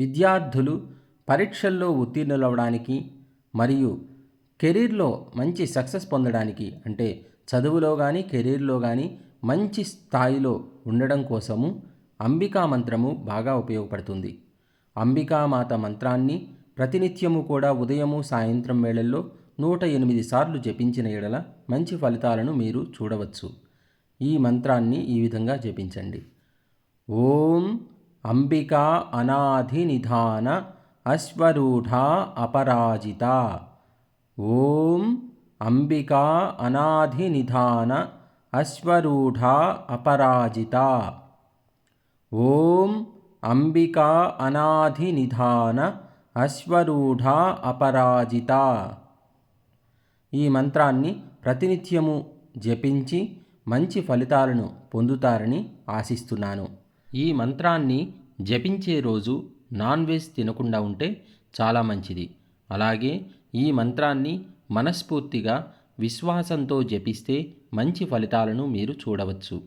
విద్యార్థులు పరీక్షల్లో ఉత్తీర్ణులవడానికి మరియు కెరీర్లో మంచి సక్సెస్ పొందడానికి అంటే చదువులో కానీ కెరీర్లో కానీ మంచి స్థాయిలో ఉండడం కోసము అంబికా మంత్రము బాగా ఉపయోగపడుతుంది. అంబికామాత మంత్రాన్ని ప్రతినిత్యము కూడా ఉదయము సాయంత్రం వేళల్లో నూట ఎనిమిది సార్లు జపించిన ఎడల మంచి ఫలితాలను మీరు చూడవచ్చు. ఈ మంత్రాన్ని ఈ విధంగా జపించండి. ఓం అంబికా అనాధి నిధాన అశ్వరూఢా అపరాజిత. ఓం అంబికా అనాధి నిధాన అశ్వరూఢ అపరాజిత. ఓం అంబికా అనాధి నిధాన అశ్వరూఢ అపరాజిత. ఈ మంత్రాన్ని ప్రతినిత్యము జపించి మంచి ఫలితాలను పొందుతారని ఆశిస్తున్నాను. ఈ మంత్రాన్ని జపించే రోజు నాన్ వెజ్ తినకుండా ఉంటే చాలా మంచిది. అలాగే ఈ మంత్రాన్ని మనస్ఫూర్తిగా విశ్వాసంతో జపిస్తే మంచి ఫలితాలను మీరు చూడవచ్చు.